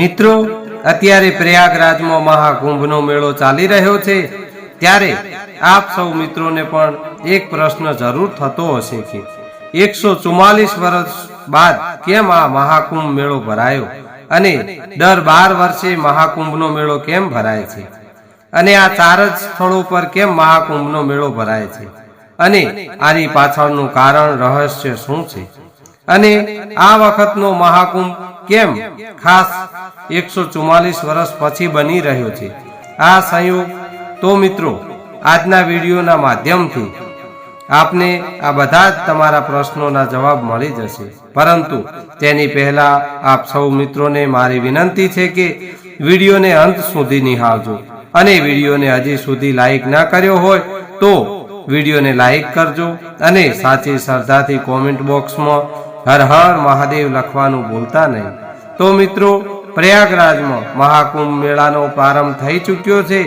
મિત્રો, અત્યારે પ્રયાગરાજમાં મહાકુંભનો મેળો ચાલી રહ્યો છે. ત્યારે આપ સૌ મિત્રોને પણ એક પ્રશ્ન જરૂર થતો હશે કે એકસો ચુમ્માલીસ વર્ષ બાદ કેમ આ મહાકુંભ મેળો ભરાયો? અને દર બાર વર્ષે મહાકુંભનો મેળો કેમ ભરાય છે? અને આ ચાર જ સ્થળો પર કેમ મહાકુંભનો મેળો ભરાય છે? અને આની પાછળનું કારણ રહસ્ય શું છે? અને આ વખતનો મહાકુંભ કેમ? ખાસ એકસો ચુમ્માલીસ વર્ષ પછી બની રહ્યો છે. આ સંયોગ તો મિત્રો આજના વિડીયોના માધ્યમથી આપને આ બધા જ તમારા પ્રશ્નોના જવાબ મળી જશે. પરંતુ તેની પહેલા આપ સૌ મિત્રોને મારી વિનંતી છે કે વિડીયોને અંત સુધી નિહાળજો. અને વિડીયોને હજી સુધી લાઈક ના કર્યો હોય તો વિડીયોને લાઈક કરજો અને સાચી શ્રદ્ધાથી કોમેન્ટ બોક્સમાં હર હર મહાદેવ લખવાનું ભૂલતા નહીં. તો મિત્રો, પ્રયાગરાજમાં મહાકુંભ મેળાનો પ્રારંભ થઈ ચૂક્યો છે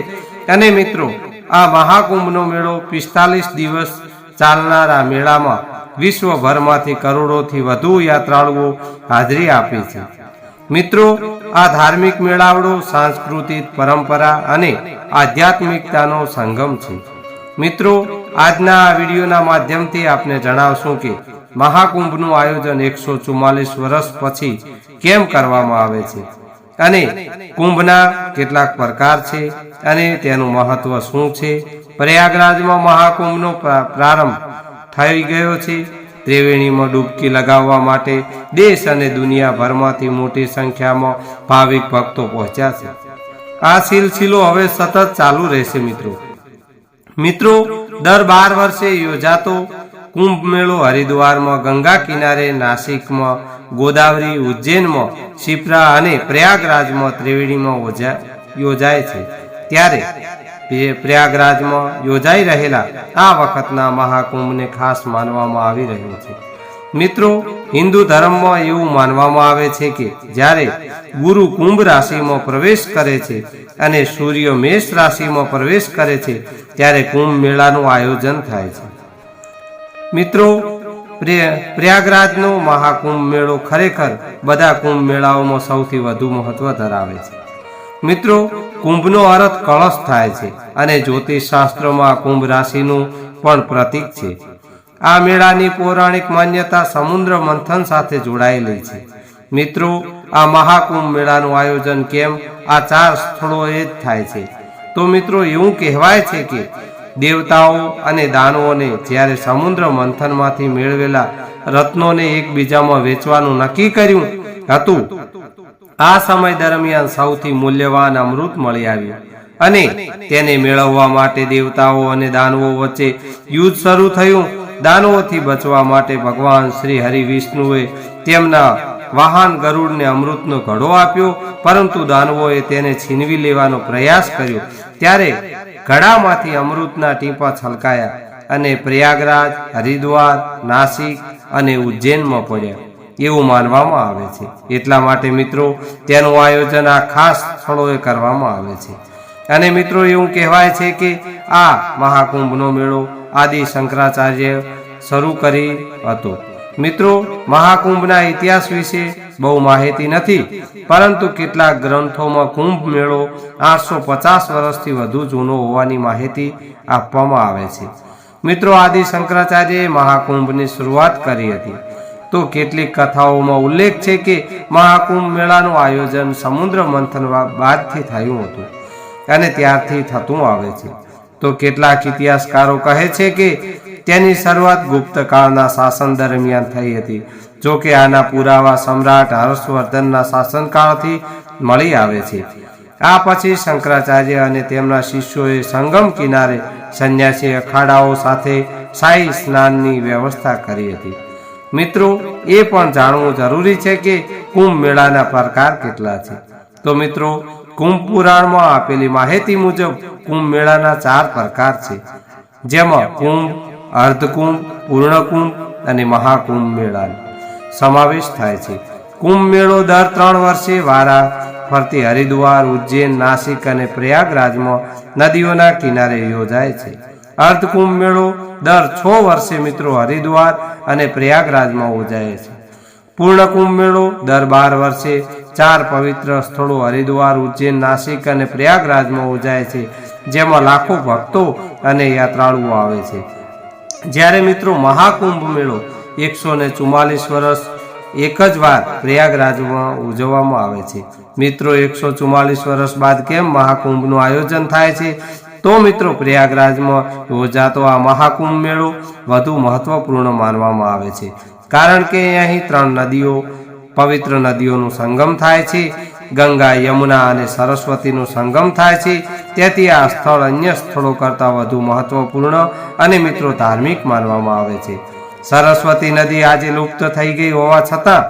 અને મિત્રો, આ મહાકુંભનો મેળો પિસ્તાલીસ દિવસ ચાલનારા મેળામાં વિશ્વભરમાંથી કરોડોથી વધુ યાત્રાળુઓ હાજરી આપે છે. મિત્રો, આ ધાર્મિક મેળાવડો સાંસ્કૃતિક પરંપરા અને આધ્યાત્મિકતાનો સંગમ છે. મિત્રો, આજના આ વિડીયોના માધ્યમથી આપને જણાવશું કે મહાકુંભનું આયોજન એકસો ચુમ્માલીસ વર્ષ પછી કેમ કરવામાં આવે છે? અને કુંભના કેટલાક પ્રકાર છે અને તેનું મહત્વ શું છે? પ્રયાગરાજમાં મહાકુંભનો પ્રા- પ્રારંભ થઈ ગયો છે. ત્રિવેણીમાં ડૂબકી લગાવવા માટે દેશ અને દુનિયાભરમાંથી મોટી સંખ્યામાં ભાવિક ભક્તો પહોંચ્યા છે. આ સિલસિલો હવે સતત ચાલુ રહેશે મિત્રો. મિત્રો, દર બાર વર્ષે યોજાતો કુંભ મેળો હરિદ્વારમાં, ગંગા કિનારે, નાસિકમાં, ગોદાવરી ઉજ્જૈનમાં, શિપ્રા અને પ્રયાગરાજમાં, ત્રિવેણીમાં યોજાય છે. ત્યારે પ્રે- પ્રયાગરાજમાં યોજાઈ રહેલા આ વખતના મહાકુંભને ખાસ માનવામાં આવી રહ્યો છે. મિત્રો, હિન્દુ ધર્મમાં એવું માનવામાં આવે છે કે જ્યારે ગુરુ કુંભ રાશિમાં પ્રવેશ કરે છે અને સૂર્ય મેષ રાશિમાં પ્રવેશ કરે છે, ત્યારે કુંભ મેળાનું આયોજન થાય છે. મિત્રો પ્રયાગરાજનો મહાકુંભ મેળો ખરેખર બધા કુંભ મેળાઓમાં સૌથી વધુ મહત્વ ધરાવે છે. મિત્રો, કુંભનો અર્થ કળશ થાય છે અને જ્યોતિષ શાસ્ત્રોમાં કુંભ રાશિનું પણ પ્રતીક છે. આ મેળાની પૌરાણિક માન્યતા સમુદ્ર મંથન સાથે જોડાયેલી છે. મિત્રો, આ મહાકુંભ મેળાનું આયોજન કેમ? આ ચાર સ્થળોએ જ થાય છે. તો મિત્રો, એવું કહેવાય છે કે દેવતાઓ અને દાનવોને જ્યારે સમુદ્ર મંથનમાંથી મેળવેલા રત્નોને એકબીજામાં વેચવાનું નક્કી કર્યું હતું, આ સમય દરમિયાન સૌથી મૂલ્યવાન અમૃત મળી આવ્યું અને તેને મેળવવા માટે દેવતાઓ અને દાનવો વચ્ચે યુદ્ધ શરૂ થયું. દાનવોથી બચવા માટે ભગવાન શ્રી હરિ વિષ્ણુએ તેમના વાહન ગરુડને અમૃતનો ઘડો આપ્યો, પરંતુ દાનવોએ તેને છીનવી લેવાનો પ્રયાસ કર્યો. ત્યારે ઘડામાંથી અમૃતના ટીપા છલકાયા અને પ્રયાગરાજ, હરિદ્વાર, નાસિક અને ઉજ્જૈનમાં પડ્યા. એવું માનવામાં આવે છે. એટલા માટે મિત્રો, તેનું આયોજન આ ખાસ સ્થળોએ કરવામાં આવે છે. અને મિત્રો, એવું કહેવાય છે કે આ મહાકુંભનો મેળો આદિ શંકરાચાર્ય શરૂ કરી હતો. મિત્રો, મહાકુંભના ઇતિહાસ વિશે બહુ માહિતી નથી, પરંતુ કેટલાક ગ્રંથોમાં કુંભ મેળો આઠસો પચાસ વર્ષથી વધુ જૂનો હોવાની માહિતી આપવામાં આવે છે. મિત્રો, આદિ શંકરાચાર્યએ મહાકુંભની શરૂઆત કરી હતી. તો કેટલીક કથાઓમાં ઉલ્લેખ છે કે મહાકુંભ મેળાનું આયોજન સમુદ્ર મંથન બાદથી થયું હતું અને ત્યારથી થતું આવે છે. તો કેટલાક ઇતિહાસકારો કહે છે કે તેની શરૂઆત ગુપ્ત કાળના શાસન દરમિયાન થઈ હતી, જો કે આના પુરાવા સમ્રાટ હર્ષવર્ધનના શાસનકાળથી મળી આવે છે. આ પછી શંકરાચાર્ય અને તેમના શિષ્યોએ સંગમ કિનારે સંન્યાસી અખાડાઓ સાથે શાહી સ્નાનની વ્યવસ્થા કરી હતી. મિત્રો, એ પણ જાણવું જરૂરી છે કે કુંભ મેળાના પ્રકાર કેટલા છે. તો મિત્રો, કુંભ પુરાણમાં આપેલી માહિતી મુજબ કુંભ મેળાના ચાર પ્રકાર છે. જેમાં કુંભ અર્ધકુંભ પૂર્ણકુંભ અને મહાકુંભ મેળાનો સમાવેશ થાય છે. કુંભ મેળો દર ત્રણ વર્ષે વારા, ફરતી હરિદ્વાર, ઉજ્જૈન, નાસિક અને પ્રયાગરાજમાં નદીઓના કિનારે યોજાય છે. અર્ધકુંભ મેળો દર છ વર્ષે મિત્રો હરિદ્વાર અને પ્રયાગરાજમાં યોજાય છે. પૂર્ણ કુંભ મેળો દર બાર વર્ષે ચાર પવિત્ર સ્થળો હરિદ્વાર, ઉજ્જૈન, નાસિક અને પ્રયાગરાજમાં ઉજાય છે, જેમાં લાખો ભક્તો અને યાત્રાળુઓ આવે છે. જ્યારે મિત્રો મહાકુંભ મેળો એકસો ને ચુમ્માલીસ વર્ષ એક જ વાર પ્રયાગરાજમાં ઉજવવામાં આવે છે. મિત્રો, એકસો ચુમ્માલીસ વર્ષ બાદ કેમ મહાકુંભનું આયોજન થાય છે? તો મિત્રો, પ્રયાગરાજમાં યોજાતો આ મહાકુંભ મેળો વધુ મહત્વપૂર્ણ માનવામાં આવે છે. કારણ કે અહીં ત્રણ નદીઓ, પવિત્ર નદીઓનું સંગમ થાય છે. ગંગા યમુના અને સરસ્વતીનું સંગમ થાય છે. તેથી આ સ્થળ અન્ય સ્થળો કરતાં વધુ મહત્વપૂર્ણ અને મિત્રો ધાર્મિક માનવામાં આવે છે. સરસ્વતી નદી આજે લુપ્ત થઈ ગઈ હોવા છતાં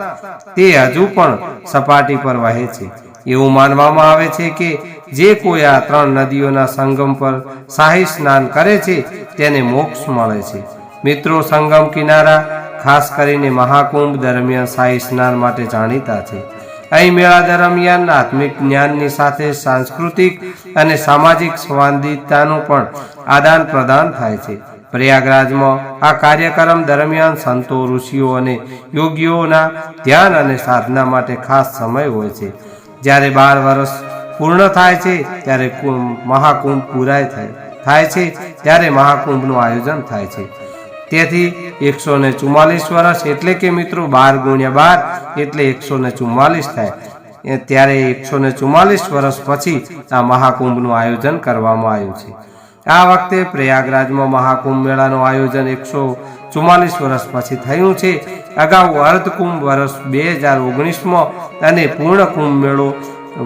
તે હજુ પણ સપાટી પર વહે છે. એવું માનવામાં આવે છે કે જે કોઈ આ ત્રણ નદીઓના સંગમ પર શાહી સ્નાન કરે છે, તેને મોક્ષ મળે છે. મિત્રો સંગમ કિનારા ખાસ કરીને મહાકુંભ દરમિયાન શાહી સ્નાન માટે જાણીતા છે. અહીં મેળા દરમિયાન આત્મિક જ્ઞાનની સાથે સાંસ્કૃતિક અને સામાજિક સંવાદિતાનું પણ આદાન પ્રદાન થાય છે. પ્રયાગરાજમાં આ કાર્યક્રમ દરમિયાન સંતો, ઋષિઓ અને યોગીઓના ધ્યાન અને સાધના માટે ખાસ સમય હોય છે. જ્યારે બાર વર્ષ પૂર્ણ થાય છે, ત્યારે કુંભ- મહાકુંભ પૂરાય થાય થાય છે, ત્યારે મહાકુંભનું આયોજન થાય છે. તેથી એકસો ને ચુમ્માલીસ વર્ષ એટલે કે મિત્રો બાર ગુણ્યા બાર એટલે એકસો ને ચુમ્માલીસ થાય. ત્યારે એકસો ને ચુમ્માલીસ વર્ષ પછી આ મહાકુંભનું આયોજન કરવામાં આવ્યું છે. આ વખતે પ્રયાગરાજમાં મહાકુંભ મેળાનું આયોજન એકસો ચુમ્માલીસ વર્ષ પછી થયું છે. અગાઉ અર્ધકુંભ વર્ષ બે હજાર ઓગણીસમાં અને પૂર્ણ કુંભ મેળો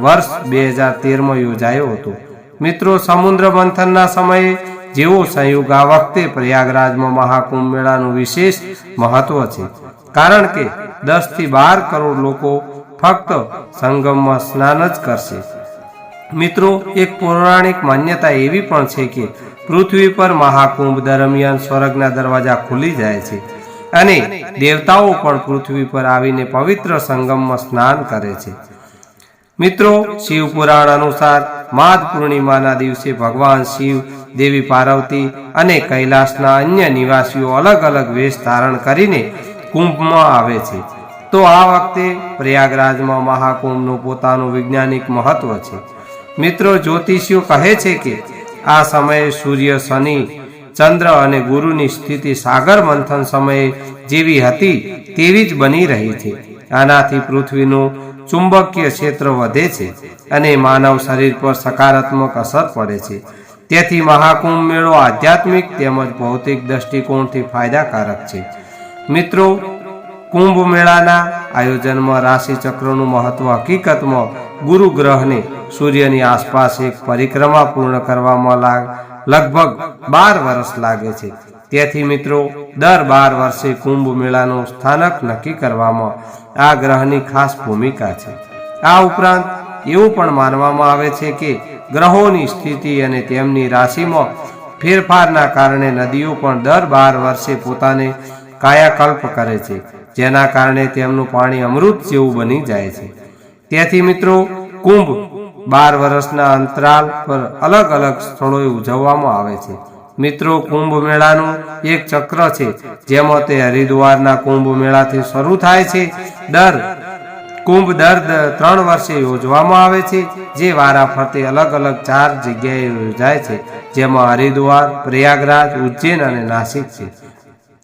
વર્ષ બે હજાર તેરમાં યોજાયો હતો. મિત્રો સમુદ્ર મંથનના સમયે જેવો સંયોગ આ વખતે પ્રયાગરાજમાં મહાકુંભ મેળાનું વિશેષ મહત્વ છે. કારણ કે દસથી બાર કરોડ લોકો ફક્ત સંગમમાં સ્નાન જ કરશે. મિત્રો, એક પૌરાણિક માન્યતા એવી પણ છે કે પૃથ્વી પર મહાકુંભ દરમિયાન સ્વર્ગના દરવાજા ખુલી જાય છે અને દેવતાઓ પણ પૃથ્વી પર આવીને પવિત્ર સંગમમાં સ્નાન કરે છે. મિત્રો, શિવ પુરાણ અનુસાર માઘ પૂર્ણિમાના દિવસે ભગવાન શિવ, દેવી પાર્વતી અને કૈલાસના અન્ય નિવાસીઓ અલગ અલગ વેશ ધારણ કરીને કુંભમાં આવે છે. તો આ વખતે પ્રયાગરાજમાં મહાકુંભનું પોતાનું વૈજ્ઞાનિક મહત્વ છે. મિત્રો, જ્યોતિષીઓ કહે છે કે આ સમયે સૂર્ય, શનિ, ચંદ્ર અને ગુરુની સ્થિતિ સાગર મંથન સમયે જેવી હતી તેવી જ બની રહી છે. આનાથી પૃથ્વીનું ચુંબકીય ક્ષેત્ર વધે છે અને માનવ શરીર પર સકારાત્મક અસર પડે છે. તેથી મહાકુંભ મેળો આધ્યાત્મિક તેમજ ભૌતિક દ્રષ્ટિકોણથી ફાયદાકારક છે. મિત્રો, કુંભ મેળાના આયોજનમાં રાશિ ચક્રનું મહત્વ હકીકતમાં ગુરુ ગ્રહને સૂર્યની આસપાસ એક પરિક્રમા પૂર્ણ કરવામાં લગભગ બાર વર્ષ લાગે છે. તેથી મિત્રો, દર બાર વર્ષે કુંભ મેળાનું સ્થાનક નક્કી કરવામાં આ ગ્રહની ખાસ ભૂમિકા છે. આ ઉપરાંત એવું પણ માનવામાં આવે છે કે ગ્રહોની સ્થિતિ અને તેમની રાશિમાં ફેરફારના કારણે નદીઓ પણ દર બાર વર્ષે પોતાને કાયાકલ્પ કરે છે, જેના કારણે તેમનું પાણી અમૃત જેવું બની જાય છે. તેથી મિત્રો, કુંભ બાર વર્ષના અંતરાલ પર અલગ અલગ સ્થળોએ ઉજવવામાં આવે છે. મિત્રો કુંભ મેળાનું એક ચક્ર છે, જેમાં તે હરિદ્વારના કુંભ મેળાથી શરૂ થાય છે. દર કુંભ દર ત્રણ વર્ષે યોજવામાં આવે છે, જે વારા ફરતે અલગ અલગ ચાર જગ્યાએ યોજાય છે, જેમાં હરિદ્વાર, પ્રયાગરાજ, ઉજ્જૈન અને નાસિક છે.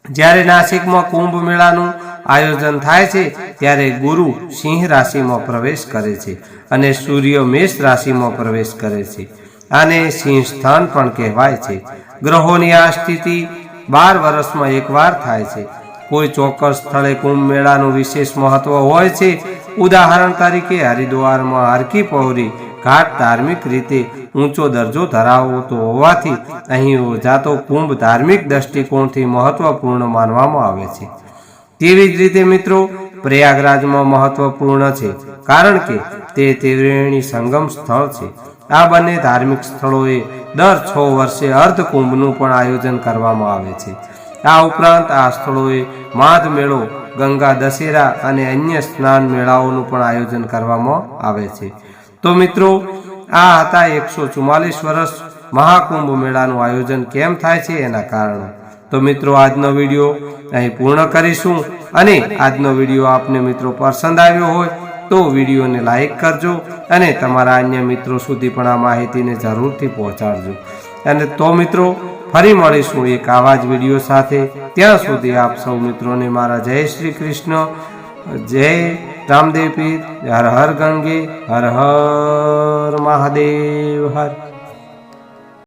જ્યારે નાસિકમાં કુંભ મેળાનું આયોજન થાય છે, ત્યારે ગુરુ સિંહ રાશિમાં પ્રવેશ કરે છે અને સૂર્ય મેષ રાશિમાં પ્રવેશ કરે છે. આને સિંહ સ્થાન પણ કહેવાય છે. ગ્રહોની આ સ્થિતિ બાર વર્ષમાં એકવાર થાય છે. કોઈ ચોક્કસ સ્થળે કુંભ મેળાનું વિશેષ મહત્વ હોય છે. ઉદાહરણ તરીકે હરિદ્વારમાં હરકી પૌરી ઘાટ ધાર્મિક રીતે ઊંચો દરજ્જો ધરાવતો હોવાથી અહીં યોજાતો કુંભ ધાર્મિક દ્રષ્ટિકોણથી મહત્વપૂર્ણ માનવામાં આવે છે. તેવી જ રીતે મિત્રો, પ્રયાગરાજમાં મહત્વપૂર્ણ છે કારણ કે તે ત્રિવેણી સંગમ સ્થળ છે. આ બંને ધાર્મિક સ્થળોએ દર છ વર્ષે અર્ધકુંભનું પણ આયોજન કરવામાં આવે છે. આ ઉપરાંત આ સ્થળોએ માધ મેળો, ગંગા દશેરા અને અન્ય સ્નાન મેળાઓનું પણ આયોજન કરવામાં આવે છે. તો મિત્રો, આ હતા એકસો ચુમ્માલીસ વર્ષ મહાકુંભ મેળાનું આયોજન કેમ થાય છે એના કારણો. તો મિત્રો, આજનો વીડિયો અહીં પૂર્ણ કરીશું અને આજનો વીડિયો આપને મિત્રો પસંદ આવ્યો હોય તો વિડીયોને લાઇક કરજો અને તમારા અન્ય મિત્રો સુધી પણ આ માહિતીને જરૂરથી પહોંચાડજો. અને તો મિત્રો, ફરી મળીશું એક આવા જ વીડિયો સાથે. ત્યાં સુધી આપ સૌ મિત્રોને મારા જય શ્રી કૃષ્ણ, જય રામદેવ પીર, હર હર ગંગે, હર હર મહાદેવ, હર